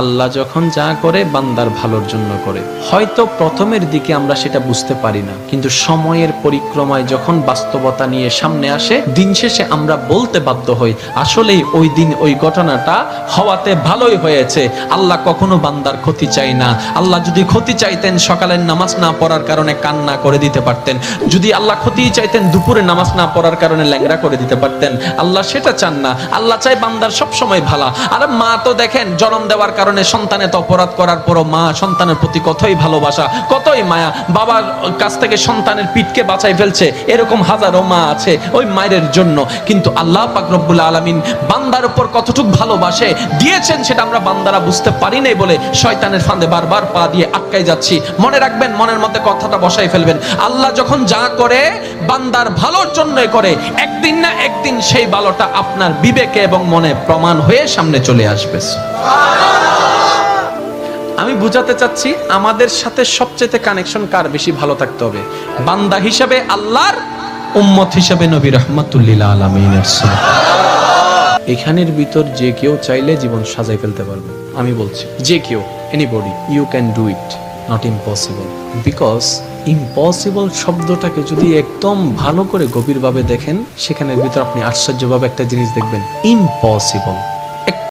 আল্লাহ যখন যা করে, বান্দার ভালোর জন্য করে। হয়তো প্রথমের দিকে আমরা সেটা বুঝতে পারি না, কিন্তু সময়ের পরিক্রমায় যখন বাস্তবতা নিয়ে সামনে আসে, দিন শেষে আমরা বলতে বাধ্য হই, আসলেই ওই দিন ওই ঘটনাটা হওয়াতে ভালোই হয়েছে। আল্লাহ কখনো বান্দার ক্ষতি চাই না। আল্লাহ যদি ক্ষতি চাইতেন, সকালের নামাজ না পড়ার কারণে কান্না করে দিতে পারতেন। যদি আল্লাহ ক্ষতি চাইতেন, দুপুরে নামাজ না পড়ার কারণে ল্যাংড়া করে দিতে পারতেন। আল্লাহ সেটা চান না। আল্লাহ চাই বান্দার সব সময় ভালা। আর মা তো দেখেন, জন্ম দেওয়ার কারণে সন্তানে তো অপরাধ করার পরও মা সন্তানের প্রতি কতই ভালোবাসা, কতই মায়া। বাবার কাছ থেকে সন্তানের পিঠকে বাঁচাই ফেলছে, এরকম হাজারো মা আছে ওই মায়ের জন্য। কিন্তু আল্লাহ পাক রব্বুল আলামিন বান্দার উপর কতটুক ভালোবাসে, দিয়েছেন সেটা আমরা বান্দারা বুঝতে পারি নাই বলে শয়তানের ফাঁদে বারবার পা দিয়ে আটকাই যাচ্ছি। মনে রাখবেন, মনের মধ্যে কথাটা বসাই ফেলবেন। আল্লাহ যখন যা করে, বান্দার ভালোর জন্যই করে। একদিন না একদিন সেই ভালোটা আপনার বিবেকে এবং মনে প্রমাণ হয়ে সামনে চলে আসবে। বুঝাতে চাচ্ছি, আমাদের সাথে সবচেয়ে কানেকশন কার বেশি ভালো থাকতে হবে? বান্দা হিসাবে আল্লাহর, উম্মত হিসাবে নবী রহমাতুল্লিল আলমিনের এখানের ভিতর যে কেউ চাইলে জীবন সাজাই ফেলতে পারবে। আমি বলছি, যে কেউ anybody you can do it not impossible because impossible শব্দটাকে যদি একদম ভালো করে গভীরভাবে দেখেন, সেখানের ভিতর আপনি আশ্চর্যভাবে একটা জিনিস দেখবেন। ইম্পসিবল